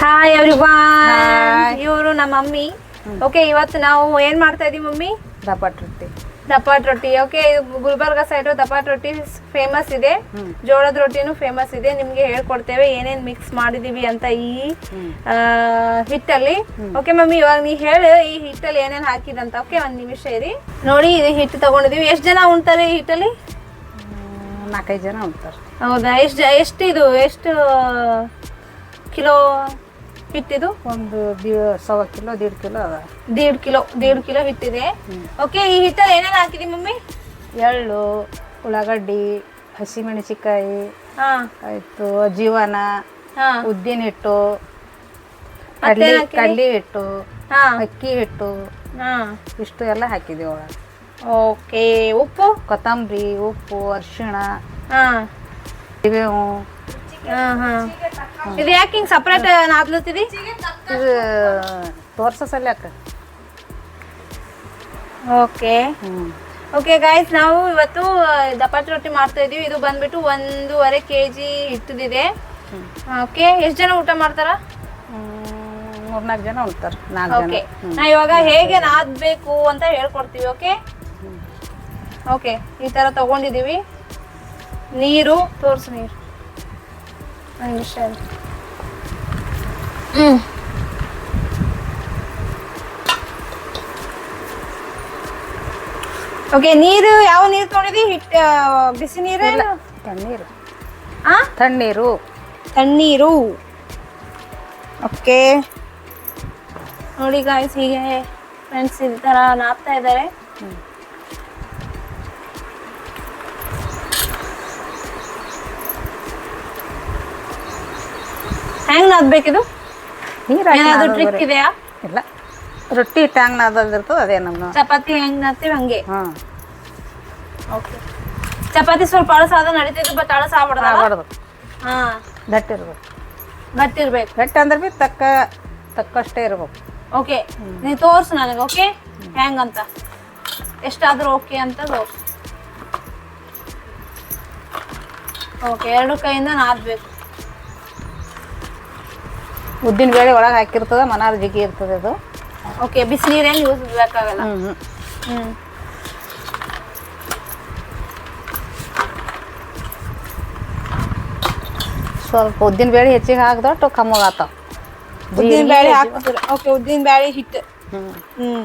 Hi everyone ಇವರು ನಮ್ಮ mummy. Okay ಇವತ್ತು ನಾವು ಏನ್ ಮಾಡ್ತಾ ಇದೀವಿ ಮಮ್ಮಿ? ದಪಾಟ್ ರೊಟ್ಟಿ. ದಪಾಟ್ ರೊಟ್ಟಿ. ಓಕೆ ಗುಲ್ಬರ್ಗ ಸೈಡ್ ದಪಾಟ್ ರೊಟ್ಟಿ ಫೇಮಸ್ ಇದೆ. ಜೋಳದ ರೊಟ್ಟಿನೂ ಫೇಮಸ್ ಇದೆ. ನಿಮ್ಗೆ ಹೇಳ್ಕೊಡ್ತೇವೆ ಏನೇನ್ ಮಿಕ್ಸ್ ಮಾಡಿದೀವಿ ಅಂತ ಈ ಹಿಟ್ಟಲ್ಲಿ. ಓಕೆ ಮಮ್ಮಿ ಇವಾಗ ನೀ ಹೇಳು ಈ ಹಿಟ್ಟಲ್ಲಿ ಏನೇನ್ ಹಾಕಿದಂತ. ಓಕೆ ಒಂದ್ ನಿಮಿಷ ಇರಿ. ನೋಡಿ ಇದು ಹಿಟ್ಟು ತಗೊಂಡಿದೀವಿ. ಎಷ್ಟ್ ಜನ ಉಣ್ತಾರೆ ಈ ಹಿಟ್ಟಲ್ಲಿ? ನಾಲ್ಕೈದು ಜನ ಉಣ್ತಾರೆ. ಹೌದಾ? ಎಷ್ಟು ಎಷ್ಟು ಇದು? ಎಷ್ಟು ಕಿಲೋ ಹಿಟ್ಟಿದು? ಒಂದು ಸವಾ ಕಿಲೋ ದೀಡ್ ಕಿಲೋ ಅದ. ದೇಡ್ ಕಿಲೋ ದೇಡ್ ಕಿಲೋ ಹಿಟ್ಟಿದೆ. ಓಕೆ ಈ ಹಿಟ್ಟಲ್ಲಿ ಏನೇನು ಹಾಕಿದಿ ಮಮ್ಮಿ? ಎಳ್ಳು ಉಳ್ಳಾಗಡ್ಡಿ ಹಸಿಮೆಣಸಿಕಾಯಿ ಆಯ್ತು ಆಯಿತು ಜೀವನ ಉದ್ದಿನ ಹಿಟ್ಟು ಕಡ್ಲಿ ಹಿಟ್ಟು ಹಾ. ಅಕ್ಕಿ ಹಿಟ್ಟು ಇಷ್ಟು ಎಲ್ಲ ಹಾಕಿದಿ ಒಳಗೆ ಓಕೆ ಉಪ್ಪು? ಕೊತ್ತಂಬರಿ ಉಪ್ಪು ಅರಿಶಿಣ ಹಾ ಇದು ಯಾಕೆ ಹಿಂಗೆ ಸಪ್ರೇಟ್ ನಾದ್ಲತ್ತಿದಿ? ಇದು ತೋರ್ಸ ಸಲ್ಯಾಕ ಓಕೆ. ಓಕೆ ಗಾಯ್ಸ್ ನಾವು ಇವತ್ತು ದಪಾಟಿ ರೊಟ್ಟಿ ಮಾಡ್ತಾ ಇದೀವಿ. ಇದು ಬಂದ್ಬಿಟ್ಟು ಒಂದೂವರೆ ಕೆ ಜಿ ಹಿಟ್ಟದಿದೆ ಓಕೆ ಎಷ್ಟು ಜನ ಊಟ ಮಾಡ್ತಾರ? ಮೂರ್ನಾಲ್ಕು ಜನ ಉಣ್ತಾರೆ ನಾಲ್ಕು ಓಕೆ. ನಾ ಇವಾಗ ಹೇಗೆ ನಾದಬೇಕು ಅಂತ ಹೇಳ್ಕೊಡ್ತೀವಿ ಓಕೆ? ಓಕೆ ಈ ಥರ ತಗೊಂಡಿದೀವಿ. ನೀರು ತೋರಿಸು ನೀರು. ಇರು. ಹ್ಮ್ ಓಕೆ ನೀರು ಯಾವ ನೀರು ತಗೊಂಡಿದಿ ಹಿಟ್ ಬಿಸಿ ನೀರು ತಣ್ಣೀರು. ಆ? ತಣ್ಣೀರು. ತಣ್ಣೀರು. ಓಕೆ ನೋಡಿ ಗಾಯ್ಸ್ ಹೀಗೆ ಫ್ರೆಂಡ್ಸ್ ಈ ಥರ ನಾಪ್ತಾ ಇದ್ದಾರೆ. ಹೆಂಗ್ ನಾದ್ಬೇಕಿದು ಏನಾದ್ರು ಟ್ರಿಕ್. ಇದೆಯಾ? ಇಲ್ಲ. ರೊಟ್ಟಿ ಟ್ಯಾಂಗ್ ನಾದದಿರ್ತದೆ ಅದೇ ನಮ್ಮ ಚಪಾತಿ ಹೆಂಗ್. ನಾದ್ತೀವಿ ಹಂಗೆ ಓಕೆ ಚಪಾತಿ ಸ್ವಲ್ಪ ಅಳಸಾದ ನಡೀತಿದ್ದು ಬಟ್ ಅಳಸ ಆಗ್ಬಾರ್ದು ಆಗಬಾರ್ದು. ಹಾ. ಗಟ್ಟಿ ಇರ್ಬೇಕು ಗಟ್ಟಿರ್ಬೇಕು ಗಟ್ಟಿ ಅಂದ್ರೆ ಭೀ ತಕ್ಕ ತಕ್ಕಷ್ಟೇ ಇರ್ಬೇಕು. ಓಕೆ ನೀ ತೋರ್ಸು ನನಗೆ ಓಕೆ ಹೆಂಗಂತ ಎಷ್ಟಾದ್ರೂ ಓಕೆ ಅಂತ ತೋರ್ಸು. ಓಕೆ ಎರಡು ಕೈಯಿಂದ ನಾದ್ಬೇಕು. ಉದ್ದಿನ ಬೇಳೆ ಒಳಗೆ ಹಾಕಿರ್ತದೆ ಮನಾರ್ ಜಿಗಿ ಇರ್ತದೆ ಅದು ಓಕೆ ಬಿಸಿನೀರೇನು ಯೂಸ್ ಬೇಕಾಗಲ್ಲ. ಹ್ಞೂ ಹ್ಞೂ ಸ್ವಲ್ಪ ಉದ್ದಿನ ಬೇಳೆ ಹೆಚ್ಚಿಗೆ ಹಾಕ್ದೊಟ್ಟು ಕಮ್ಮಗಾತಾವ ಉದ್ದಿನ ಬೇಳೆ ಹಾಕ್ತೀರ. ಓಕೆ ಉದ್ದಿನ ಬೇಳೆ ಹಿಟ್ಟು. ಹ್ಞೂ ಹ್ಮ್.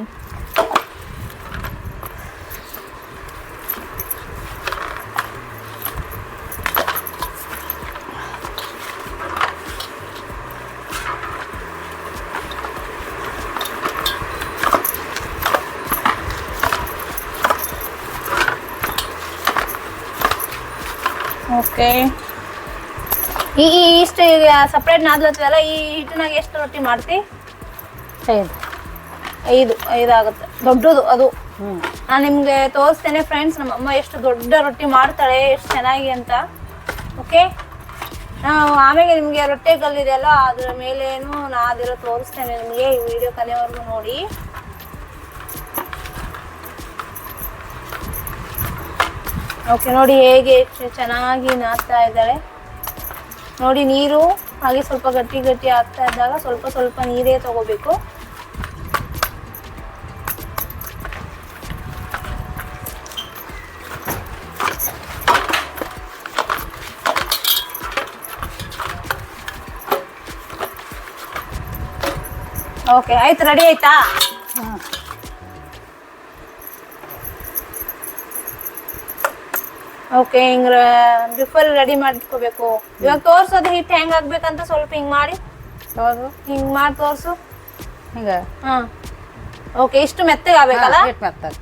ಓಕೆ ಈ ಈ ಇಷ್ಟು ಈಗ ಸಪ್ರೇಟ್ ನಾದ್ಲತ್ತಲ್ಲ ಈ ಹಿಟ್ಟಿನಾಗ ಎಷ್ಟು ರೊಟ್ಟಿ ಮಾಡ್ತಿ? ಐದು. ಐದು ಆಗುತ್ತೆ ದೊಡ್ಡದು ಅದು. ಹ್ಞೂ ನಾನು ನಿಮಗೆ ತೋರಿಸ್ತೇನೆ ಫ್ರೆಂಡ್ಸ್ ನಮ್ಮ ಅಮ್ಮ ಎಷ್ಟು ದೊಡ್ಡ ರೊಟ್ಟಿ ಮಾಡ್ತಾಳೆ ಎಷ್ಟು ಚೆನ್ನಾಗಿ ಅಂತ. ಓಕೆ ನಾವು ಆಮೇಲೆ ನಿಮಗೆ ರೊಟ್ಟೆ ಕಲ್ಲಿದೆಯಲ್ಲ ಅದ್ರ ಮೇಲೇನು ನಾ ಅದಿರೋ ತೋರಿಸ್ತೇನೆ ನಿಮಗೆ ಈ ವಿಡಿಯೋ ಕಲಿಯೋವರೆಗೂ ನೋಡಿ. ಓಕೆ ನೋಡಿ ಹೇಗೆ ಚೆನ್ನಾಗಿ ನಾದ್ತಾ ಇದ್ದಾಳೆ ನೋಡಿ ನೀರು ಹಾಗೆ ಸ್ವಲ್ಪ ಗಟ್ಟಿ ಗಟ್ಟಿ ಆಗ್ತಾ ಇದ್ದಾಗ ಸ್ವಲ್ಪ ಸ್ವಲ್ಪ ನೀರೇ ತಗೋಬೇಕು. ಓಕೆ ಆಯ್ತು ರೆಡಿ ಆಯ್ತಾ? ಓಕೆ ಹಿಂಗ ರಿಫಲ್ ರೆಡಿ ಮಾಡಿಟ್ಕೋಬೇಕು ಇವಾಗ ತೋರ್ಸೋದು ಹಿಟ್ಟು ಹೆಂಗ್ ಆಗ್ಬೇಕಂತ ಸ್ವಲ್ಪ ಹಿಂಗ್ ಮಾಡಿ. ಹೌದು. ಹಿಂಗ್ ಮಾಡಿ ತೋರ್ಸು. ಹಿಂಗ. ಹಾ. ಓಕೆ ಇಷ್ಟು ಮೆತ್ತಗೆ ಆಗ್ಬೇಕಲ್ಲ? ಮೆತ್ತಗೆ.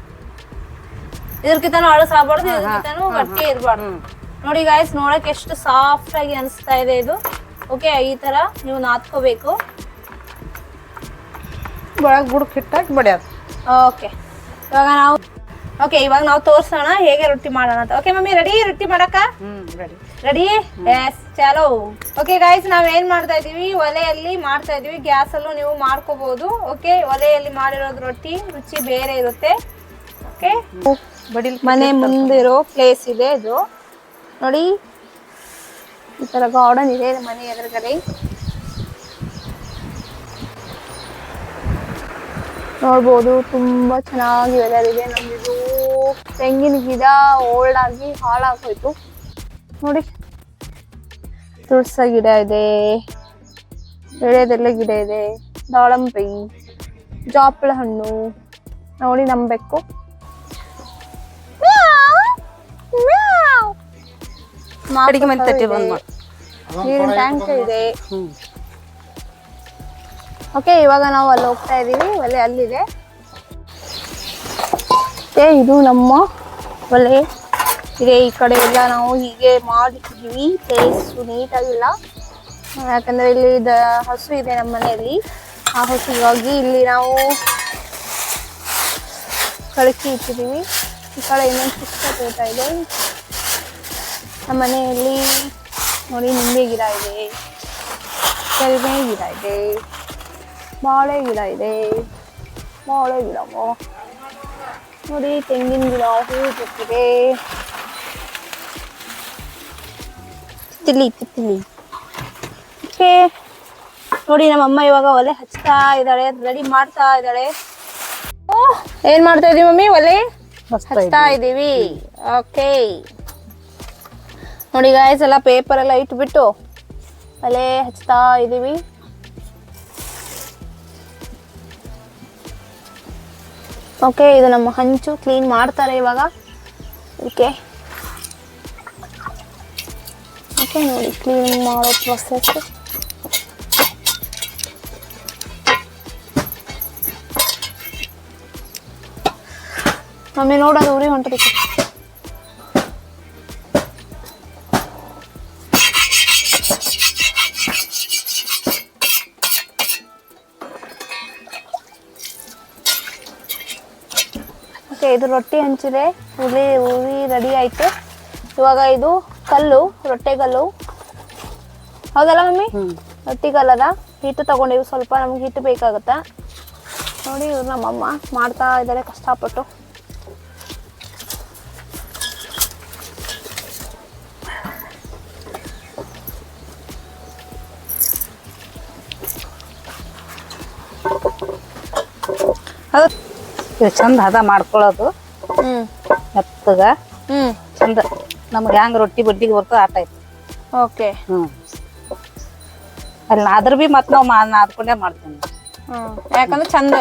ಇದ್ರಕಿತನೂ ಅಳಸ್ ಆಗ್ಬಾರ್ದು ಇದ್ರಕಿತನೂ ಗಟ್ಟಿ ಇರ್ಬಾರ್ದು. ನೋಡಿ ಗಾಯ್ಸ್ ನೋಡಕ್ ಎಷ್ಟು ಸಾಫ್ಟ್ ಆಗಿ ಅನಿಸ್ತಾ ಇದೆ ಇದು. ಓಕೆ ಈ ತರ ನೀವು ನಾದ್ಕೋಬೇಕು. ಒಳಗೆ ಬುಡಕ್ ಹಿಟ್ಟಾಕಿ ಬಡಿಯೋದು. ಓಕೆ ಇವಾಗ ನಾವು ಓಕೆ ಇವಾಗ ನಾವು ತೋರ್ಸೋಣ ಹೇಗೆ ರೊಟ್ಟಿ ಮಾಡೋಣ ಅಂತ. ಓಕೆ ಮಮ್ಮಿ ರೆಡಿ ರೊಟ್ಟಿ ಮಾಡಕ್ಕ? ಹ್ಞೂ ರೆಡಿ ಎಸ್ ಚಲೋ. ಓಕೆ ಗಾಯ್ಸ್ ನಾವ್ ಏನ್ ಮಾಡ್ತಾ ಇದೀವಿ ಒಲೆಯಲ್ಲಿ ಮಾಡ್ತಾ ಇದೀವಿ ಗ್ಯಾಸ್ ಅಲ್ಲೂ ನೀವು ಮಾಡ್ಕೋಬಹುದು ಓಕೆ ಒಲೆಯಲ್ಲಿ ಮಾಡಿರೋದು ರೊಟ್ಟಿ ರುಚಿ ಬೇರೆ ಇರುತ್ತೆ. ಓಕೆ ಮನೆ ಮುಂದಿರೋ ಪ್ಲೇಸ್ ಇದೆ ಇದು. ನೋಡಿ ಈ ತರ ಗಾರ್ಡನ್ ಇದೆ ಮನೆ ಎದುರುಗಡೆ. ನೋಡ್ಬೋದು ತುಂಬಾ ಚೆನ್ನಾಗಿ ವೆದರ್ ಇದೆ. ನಮ್ದು ತೆಂಗಿನ ಗಿಡ ಓಲ್ಡ್ ಆಗಿ ಹಾಳಾಗೋಯ್ತು. ನೋಡಿ. ತುಳಸ ಗಿಡ ಇದೆ. ಎಳೆದೆಲ್ಲ ಗಿಡ ಇದೆ. ದಾಳಂಬೆ ಜಾಪಳ ಹಣ್ಣು ನೋಡಿ ನಮ್ಮ ಬೆಕ್ಕು. ನೀರಿನ ಟ್ಯಾಂಕ್ ಇದೆ. ಓಕೆ ಇವಾಗ ನಾವು ಅಲ್ಲಿ ಹೋಗ್ತಾ ಇದ್ದೀವಿ ಒಲೆ ಅಲ್ಲಿದೆ. ಮತ್ತೆ ಇದು ನಮ್ಮ ಒಲೆ. ಇದೆ, ಈ ಕಡೆ ಎಲ್ಲ ನಾವು ಹೀಗೆ ಮಾಡಿಟ್ಟಿದ್ದೀವಿ ಟೇಸ್ಟು ನೀಟಾಗಿಲ್ಲ. ಯಾಕಂದರೆ ಇಲ್ಲಿ ದ ಹಸು ಇದೆ ನಮ್ಮ ಮನೆಯಲ್ಲಿ. ಆ ಹಸುಗಾಗಿ ಇಲ್ಲಿ ನಾವು ಕಳಿಸಿ ಇಟ್ಟಿದ್ದೀವಿ. ಈ ಕಡೆ ಇನ್ನೊಂದು ಚಿಕ್ಕ ತೋಟ ಇದೆ. ನಮ್ಮ ಮನೆಯಲ್ಲಿ ನೋಡಿ ನಿಂಬೆ ಗಿಡ ಇದೆ. ಕರಿಮೆ ಗಿಡ ಇದೆ. ಬಾಳೆ ಗಿಡ ಇದೆ ಬಾಳೆ ಗಿಡ ನೋಡಿ ತೆಂಗಿನ ಗಿಡ ಹೂ ಬಿಟ್ಟಿದೆ ತಿಳಿ ತಿಳಿ. ಓಕೆ. ನೋಡಿ ನಮ್ಮ ಅಮ್ಮ ಇವಾಗ ಒಲೆ ಹಚ್ತಾ ಇದ್ದಾಳೆ ರೆಡಿ ಮಾಡ್ತಾ ಇದ್ದಾಳೆ. ಓ ಏನ್ ಮಾಡ್ತಾ ಇದೀವಿ ಮಮ್ಮಿ? ಒಲೆ ಹಚ್ತಾ ಇದ್ದೀವಿ. ಇದೀವಿ ಓಕೆ. ನೋಡಿ ಗಾಯ್ಸ್ ಎಲ್ಲ ಪೇಪರ್ ಎಲ್ಲ ಇಟ್ಬಿಟ್ಟು ಒಲೆ ಹಚ್ತಾ ಇದೀವಿ ಓಕೆ ಇದು ನಮ್ಮ ಹಂಚು ಕ್ಲೀನ್ ಮಾಡ್ತಾರೆ ಇವಾಗ ಓಕೆ ಓಕೆ ನೋಡಿ ಕ್ಲೀನ್ ಮಾಡೋ ಪ್ರೊಸೆಸ್ ಮಮ್ಮಿ ನೋಡೋದು ಉರಿ ಹೊಂಟದಕ್ಕೆ ಇದು ರೊಟ್ಟಿ ಹಂಚಿದೆ. ಹುಳಿ ಹುಳಿ ರೆಡಿ ಆಯ್ತು. ಇವಾಗ ಇದು ಕಲ್ಲು ರೊಟ್ಟೆ ಕಲ್ಲು. ಹೌದಲ್ಲ ಮಮ್ಮಿ? ರೊಟ್ಟಿಗಲ್ಲದ ಹಿಟ್ಟು ತಗೊಂಡಿವಿ. ಸ್ವಲ್ಪ ನಮ್ಗೆ ಹಿಟ್ಟು ಬೇಕಾಗುತ್ತಾ? ನೋಡಿ ಇವ್ರು ನಮ್ಮಮ್ಮ ಮಾಡ್ತಾ ಇದ್ದಾರೆ ಕಷ್ಟಪಟ್ಟು. ಅದು ಇದು ಚಂದ ಹದ ಮಾಡ್ಕೊಳ್ಳೋದು. ಹ್ಮ್. ಮೆತ್ತಗ. ಹ್ಮ್. ಚಂದ. ನಮ್ಗೆ ಹೆಂಗ್ ರೊಟ್ಟಿ ಬಡ್ಡಿಗೆ ಬರ್ತದ ಆಟ ಐತಿ ಓಕೆ. ಹ್ಮ್. ಅಲ್ಲಿ ಆದ್ರ ಬಿ ಮತ್ ನಾವು ನಾದ್ಕೊಂಡೇ ಮಾಡ್ತೀನಿ. ಹ್ಮ್. ಯಾಕಂದ್ರೆ ಚಂದ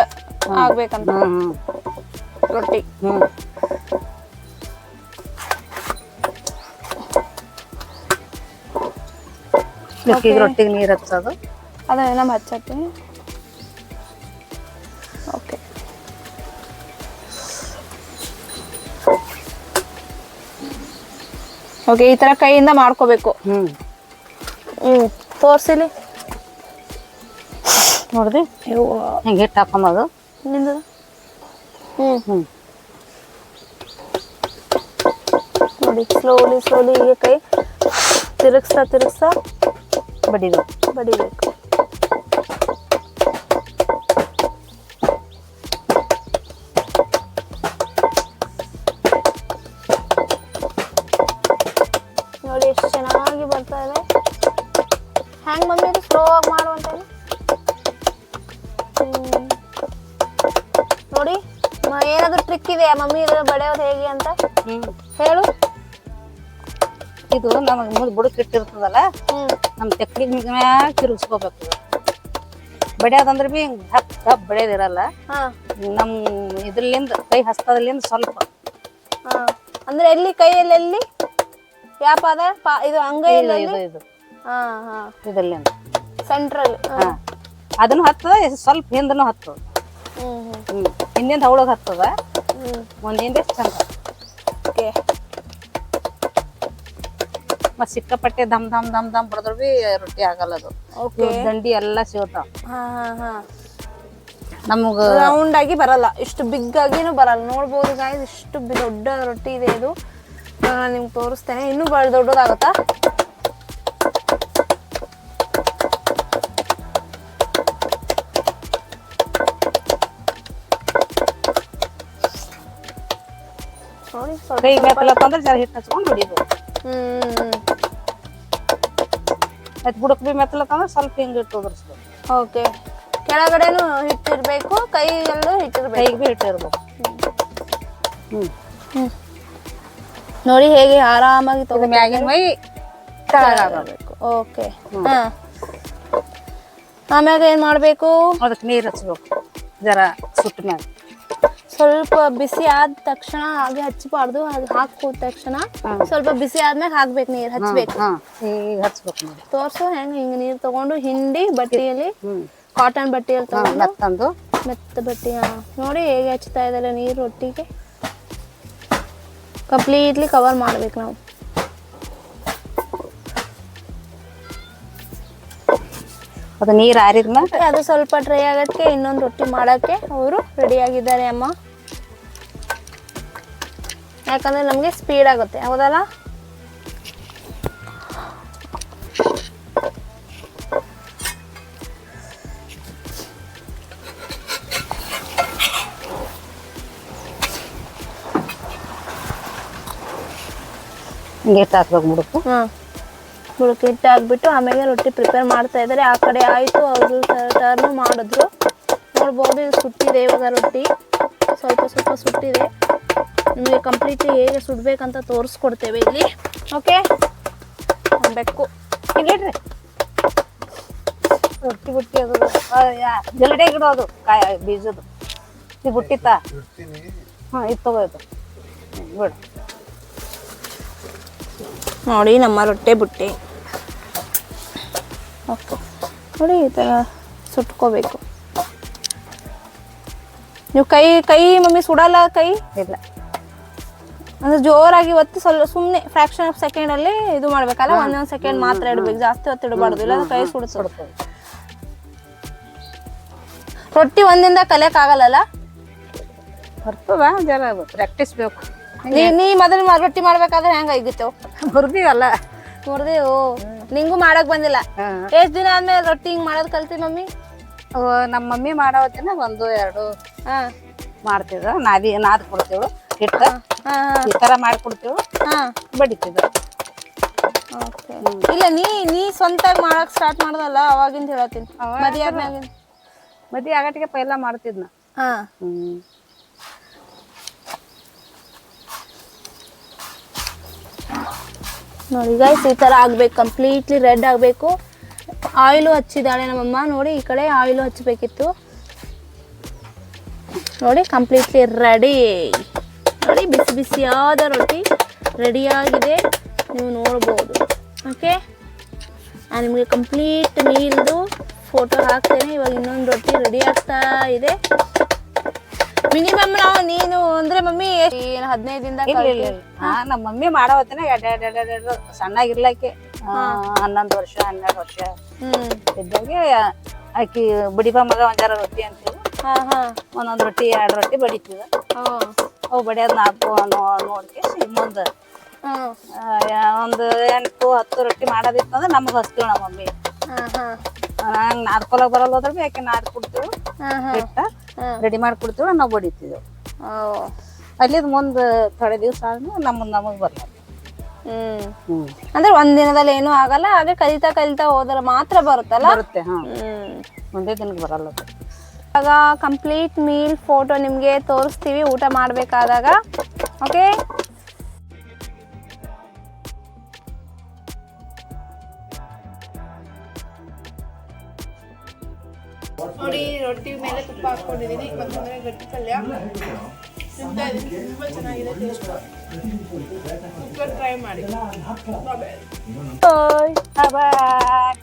ಆಗ್ಬೇಕಂತ. ಹ್ಮ್ ರೊಟ್ಟಿ. ಹ್ಮ್. ಮಿಕ್ಕಿಗೆ ರೊಟ್ಟಿಗೆ ನೀರ್ ಹಚ್ಚೋದು. ಅದೇ ನಮ್ಮ ಹಚ್ಚತ್ತಿ ಓಕೆ ಈ ತರ ಕೈಯಿಂದ ಮಾಡ್ಕೋಬೇಕು. ಹ್ಮ್. ಹ್ಮ್ ತೋರ್ಸಿಲಿ. ನೋಡ್ರಿ ಹಿಂಗೆ ಹಿಟ್ಟು ಹಾಕೊಂಬೋದು. ನಿಂದು? ಹ್ಮ್. ಹ್ಮ್. ನೋಡಿ ಸ್ಲೋಲಿ ಸ್ಲೋಲಿ ಹೀಗೆ ಕೈ ತಿರುಗಿಸ್ತಾ ತಿರುಗಿಸ್ತಾ ಬಡಿಬೇಕು. ಬಡಿಬೇಕು. ಹ್ಯಾಂಗ್ ಮಮ್ಮಿ ಸ್ಲೋ ಆಗಿ ಮಾಡುವಂತ ನೋಡಿ ಏನಾದ್ರು ಟ್ರಿಕ್ ಇದೆಯಾ? ಮಮ್ಮಿ ಇದ್ರ ಬಡಿಯೋದು ಹೇಗೆ ಅಂತ? ಹೇಳು. ಇದು ನಮಗೆ ಮುಂದೆ ಬುಡಕ್ ಇಟ್ಟಿರ್ತದಲ್ಲ ನಮ್ ನಮ್ಮ ತೆಕ್ಕಡಿ ಮ್ಯಾಗ ತಿರುಗಿಸ್ಕೋಬೇಕು ಬಡಿಯೋದಂದ್ರೆ ಬಿ ಹತ್ತು ದಪ್ ಬಡಿಯೋದಿರಲ್ಲ ಹಾ. ನಮ್ಮ ಇದ್ರಲಿಂದ ಕೈ ಹಸ್ತದಲ್ಲಿಂದ ಸ್ವಲ್ಪ. ಅಂದ್ರೆ ಎಲ್ಲಿ ಕೈಯಲ್ಲಿ ಎಲ್ಲಿ ಯಾವ ಪಾದ ಇದು ಅಂಗೈಯಲ್ಲಿ ಇದು ಇದು. ಹಾ ಹಾ. ಸೆಂಟ್ರಲ್ ಹಾ. ಅದನ್ನು ಹತ್ತದ ಸ್ವಲ್ಪ ಹಿಂದನು ಹತ್ತದ. ಹ್ಮ್ ಹಿಂದಿಂದ ಅವಳಗ್ ಹತ್ತದ. ಒಂದಿಂದ ಚಂದ. ಓಕೆ. ಮತ್ ಸಿಕ್ಕಾಪಟ್ಟೆ ದಮ್ ದಮ್ ದಮ್ ದಮ್ ಬಡದ್ರು ಬಿ ರೊಟ್ಟಿ ಆಗಲ್ಲ ಅದು. ಓಕೆ. ಇವ್ ದಂಡಿ ಎಲ್ಲ ಸಿಗ್ತಾವ ಹಾ ಹಾ ಹಾ. ನಮಗ ರೌಂಡ್ ಆಗಿ ಬರಲ್ಲ. ಇಷ್ಟು ಬಿಗ್ ಆಗಿನೂ ಬರಲ್ಲ. ನೋಡ್ಬೋದು ಗಾಯ್ಸ್ ಇಷ್ಟು ಬಿ- ದೊಡ್ಡ ರೊಟ್ಟಿ ಇದೆ ಇದು. ನಾನು ನಿಮ್ಗೆ ತೋರಿಸ್ತೇನೆ. ಇನ್ನೂ ಬಹಳ ದೊಡ್ಡದಾಗತ್ತಾ? ನೋಡಿ ಕೈ ಅಂದ್ರೆ ಜರ ಹಿಟ್ಟು ಹಚ್ಕೊಂಡು ಹ್ಮ್ ಆಯ್ತು ಬುಡಕ್ ಬಿ ಮೆತ್ತಲತ್ತ ಅಂದ್ರೆ ಸ್ವಲ್ಪ ಹಿಂಗೆ ಇಟ್ಟು ಉದುರಿಸ್ಬೇಕು ಓಕೆ. ಕೆಳಗಡೆನು ಹಿಟ್ಟಿರ್ಬೇಕು ಕೈಯಲ್ಲೂ ಹಿಟ್ಟಿರ್ಬೇಕು. ಕೈಗೆ ಭೀ ಹಿಟ್ಟಿರ್ಬೇಕು. ಹ್ಞೂ ಹ್ಮ್. ನೋಡಿ ಹೇಗೆ ಆರಾಮಾಗಿ ತಗೊಂಡು ತಗೋ ಮ್ಯಾಗಿನ ಮೈ ತೆಳಗಾಗಬೇಕು ಓಕೆ. ಹಾ. ಆಮ್ಯಾಗ ಏನು ಮಾಡಬೇಕು? ಅದಕ್ಕೆ ನೀರು ಹಚ್ಬೇಕು. ಜರ ಸುಟ್ಟ ಮ್ಯಾಗ. ಸ್ವಲ್ಪ ಬಿಸಿ ಆದ ತಕ್ಷಣ ಹಾಗೆ ಹಚ್ಚಬಾರ್ದು. ಅದು ಹಾಕೋದ ತಕ್ಷಣ ಸ್ವಲ್ಪ ಬಿಸಿ ಆದ್ಮೇಲೆ ಹಾಕ್ಬೇಕು ನೀರ್ ಹಚ್ಬೇಕು. ಈಗ ಹಚ್ಬೇಕು ನೋಡಿ ತೋರ್ಸು ಹೆಂಗ್ ಹಿಂಗ್ ನೀರ್ ತಗೊಂಡು ಹಿಂಡಿ ಬಟ್ಟೆಯಲ್ಲಿ ಕಾಟನ್ ಬಟ್ಟೆಯಲ್ಲಿ ತಗೊಂಡು ಮೆತ್ತ ಬಟ್ಟೆ ನೋಡಿ ಹೇಗೆ ಹಚ್ತಾ ಇದ್ದಾರೆ ನೀರು ರೊಟ್ಟಿಗೆ ಕಂಪ್ಲೀಟ್ಲಿ ಕವರ್ ಮಾಡ್ಬೇಕು ನಾವು. ಅದು ನೀರು ಆರಿದ್ಮೇಲೆ ಅದು ಸ್ವಲ್ಪ ಡ್ರೈ ಆಗಕ್ಕೆ ಇನ್ನೊಂದು ರೊಟ್ಟಿ ಮಾಡೋಕ್ಕೆ ಅವರು ರೆಡಿ ಆಗಿದ್ದಾರೆ ಅಮ್ಮ. ಯಾಕಂದ್ರೆ ನಮಗೆ ಸ್ಪೀಡ್ ಆಗುತ್ತೆ ಹೌದಲ್ಲ? ಹಿಂಗೆ ಹಾಕ್ಬೇಕು ಮುಡುಕು. ಹಾಂ. ಹಿಟ್ಟು ಹಾಕ್ಬಿಟ್ಟು ಆಮೇಲೆ ರೊಟ್ಟಿ ಪ್ರಿಪೇರ್ ಮಾಡ್ತಾ ಇದ್ದಾರೆ. ಆ ಕಡೆ ಆಯಿತು ಅವರು ಟರ್ನು ಮಾಡಿದ್ರು. ನೋಡ್ಬೋದು ಇದು ಸುಟ್ಟಿದೆ ಇವಾಗ ರೊಟ್ಟಿ. ಸ್ವಲ್ಪ ಸ್ವಲ್ಪ ಸುಟ್ಟಿದೆ. ನಿಮಗೆ ಕಂಪ್ಲೀಟ್ಲಿ ಹೇಗೆ ಸುಡ್ಬೇಕಂತ ತೋರಿಸ್ಕೊಡ್ತೇವೆ ಇಲ್ಲಿ. ಓಕೆ ಬೆಕ್ಕು ಇಲ್ಲಿಡ್ರಿ ರೊಟ್ಟಿ ಬುಟ್ಟಿ ಅದು. ಜಲ್ಡೆ ಗಿಡ ಅದು. ಕಾಯಿ ಬೀಜದು ಇದು ಬುಟ್ಟಿತ್ತ ಹಾಂ ಇದು ತಗೋ ಇದು. ಹ್ಮ್, ಬಿಡು. ನೋಡಿ ನಮ್ಮ ರೊಟ್ಟೆ ಬುಟ್ಟಿ. ಓಕೆ. ನೋಡಿ ಈ ಥರ ಸುಟ್ಕೋಬೇಕು. ನೀವು ಕೈ ಕೈ ಮಮ್ಮಿ ಸುಡಲ್ಲ ಕೈ? ಇಲ್ಲ. ಅಂದ್ರೆ ಜೋರಾಗಿ ಒತ್ತಿ ಸ್ವಲ್ಪ ಸುಮ್ಮನೆ ಫ್ರಾಕ್ಷನ್ ಆಫ್ ಸೆಕೆಂಡ್ ಅಲ್ಲಿ ಇದು ಮಾಡ್ಬೇಕಲ್ಲ? ಒಂದೊಂದು ಸೆಕೆಂಡ್ ಮಾತ್ರ ಇಡ್ಬೇಕು. ಜಾಸ್ತಿ ಹೊತ್ತು ಇಡಬಾರ್ದು. ಇಲ್ಲ ಕೈ ಸುಡ ರೊಟ್ಟಿ ಒಂದಿಂದ ಕಲಿಯಕ್ ಆಗಲ್ಲಲ್ಲ ಬರ್ತದ ಜರ ಪ್ರಾಕ್ಟೀಸ್ ಬೇಕು. ನೀ ನೀ ಮೊದಲು ಮ- ರೊಟ್ಟಿ ಮಾಡ್ಬೇಕಾದ್ರೆ ಹೆಂಗ ಆಗಿತ್ತು? ಮುರ್ದಿವಲ್ಲ ನೋಡ್ದೇವು ನಿಂಗೂ ಮಾಡಕ್ ಬಂದಿಲ್ಲ. ಎಷ್ಟ್ ದಿನ ಆದ್ಮೇಲೆ ರೊಟ್ಟಿ ಹಿಂಗ್ ಮಾಡೋದ್ ಕಲ್ತಿ ಮಮ್ಮಿ? ನಮ್ಮ ಮಮ್ಮಿ ಮಾಡೋ ಹೊತ್ತಿನ ಒಂದು ಎರಡು ಹಾ. ಮಾಡ್ತಿದ್ರು. ನಾದಿ ನಾದ್ ಕೊಡ್ತೇವು ಹಿಟ್ಟು. ಹಾ ಈ ಥರ ಮಾಡ್ಕೊಡ್ತೇವು ಹಾ. ಬಡಿತಿದ್ರು. ಇಲ್ಲ ನೀ ನೀ ಸ್ವಂತ ಮಾಡಕ್ ಸ್ಟಾರ್ಟ್ ಮಾಡ್ದಲ್ಲ ಅವಾಗಿಂದ ಹೇಳತ್ತೀನಿ. ಮದಿ ಆಗಟಿಗೆ ಆದ್ಮ್ಯಾಗಿಂದ. ಮದ್ವೆ ಆಗಟ್ಟಿಗೆ ಪೈಲ ಮಾಡ್ತಿದ್ನ. ಹಾ. ಹ್ಞೂ ನೋಡಿ ಗೈಸ್ ಈ ಥರ ಆಗ್ಬೇಕು ಕಂಪ್ಲೀಟ್ಲಿ ರೆಡ್ ಆಗಬೇಕು. ಆಯಿಲು ಹಚ್ಚಿದ್ದಾಳೆ ನಮ್ಮಮ್ಮ, ನೋಡಿ ಈ ಕಡೆ ಆಯಿಲು ಹಚ್ಚಬೇಕಿತ್ತು ನೋಡಿ ಕಂಪ್ಲೀಟ್ಲಿ ರೆಡಿ ನೋಡಿ ಬಿಸಿ ಬಿಸಿಯಾದ ರೊಟ್ಟಿ ರೆಡಿಯಾಗಿದೆ ನೀವು ನೋಡ್ಬೋದು ಓಕೆ ನಾನು ನಿಮಗೆ ಕಂಪ್ಲೀಟ್ ಮೀಲ್ದು ಫೋಟೋ ಹಾಕ್ತೇನೆ. ಇವಾಗ ಇನ್ನೊಂದು ರೊಟ್ಟಿ ರೆಡಿ ಆಗ್ತಾ ಇದೆ. ಮಿನಿಮಮ್ ನಾವು ನೀನು ಅಂದ್ರೆ ಮಮ್ಮಿ ಏನು ಹದಿನೈದಿಂದ ಹಾ ನಮ್ಮ ಮಮ್ಮಿ ಮಾಡೋ ಹೊತ್ತಿನ ಎರಡು ಸಣ್ಣಾಗಿರ್ಲಾಕೆ ಹನ್ನೊಂದು ವರ್ಷ ಹನ್ನೆರಡು ವರ್ಷ ಇದ್ದಾಗೆ ಆಕಿ ಬಡಿಬ ಮಗ ಒಂದಾರ ರೊಟ್ಟಿ ಅಂತೀವಿ ಹಾ ಹಾ ಒಂದೊಂದು ರೊಟ್ಟಿ ಎರಡು ರೊಟ್ಟಿ ಬಡಿತೀವ ಅವು ಬಡಿಯೋದು ನಾಲ್ಕು ನೋಡ್ಕೆ ಇನ್ನೊಂದು ಒಂದು ಎಂಟು ಹತ್ತು ರೊಟ್ಟಿ ಮಾಡೋದಿತ್ತಂದ್ರೆ ನಮಗೆ ಹಸ್ತೀವಿ ನಮ್ಮ ಮಮ್ಮಿ ನಾದ್ಕೊಳಕ್ ಬರಲ್ಲ ಹೋದ್ರೆ ಯಾಕೆ ಆಕೆ ಕೊಡ್ತೀವಿ ಹಾ. ರೆಡಿ ಮಾಡಿ ಕೊಡ್ತೀವಿ ನಾವು ಬಡಿತೀವಿ ಅಲ್ಲಿದ ಮುಂದೆ ಥೊಡೆ ದಿವಸ ಆದ್ಮೇಲೆ ನಮ್ಮ ನಮಗೆ ಬರ್ತದೆ ಹ್ಮ್. ಹ್ಞೂ ಅಂದ್ರೆ ಒಂದು ದಿನದಲ್ಲಿ ಏನೂ ಆಗಲ್ಲ ಹಾಗೆ ಕಲಿತಾ ಕಲಿತಾ ಹೋದ್ರೆ ಮಾತ್ರ ಬರುತ್ತಲ್ಲ? ಬರುತ್ತೆ ಹಾಂ. ಹ್ಮ್. ಒಂದೇ ದಿನಕ್ಕೆ ಬರಲ್ಲ ಅದು. ಇವಾಗ ಕಂಪ್ಲೀಟ್ ಮೀಲ್ ಫೋಟೋ ನಿಮಗೆ ತೋರಿಸ್ತೀವಿ ಊಟ ಮಾಡಬೇಕಾದಾಗ. ಓಕೆ ಹಾಕೊಂಡಿದ್ದೀನಿ ಮತ್ತಂದ್ರೆ ಗಟ್ಟಿ ಪಲ್ಯ. ತಿಂತಾ ಇದ್ದೀನಿ ತುಂಬ ಚೆನ್ನಾಗಿದೆ ಟೇಸ್ಟ್ ಟ್ರೈ ಮಾಡಿ. ಬಾಯ್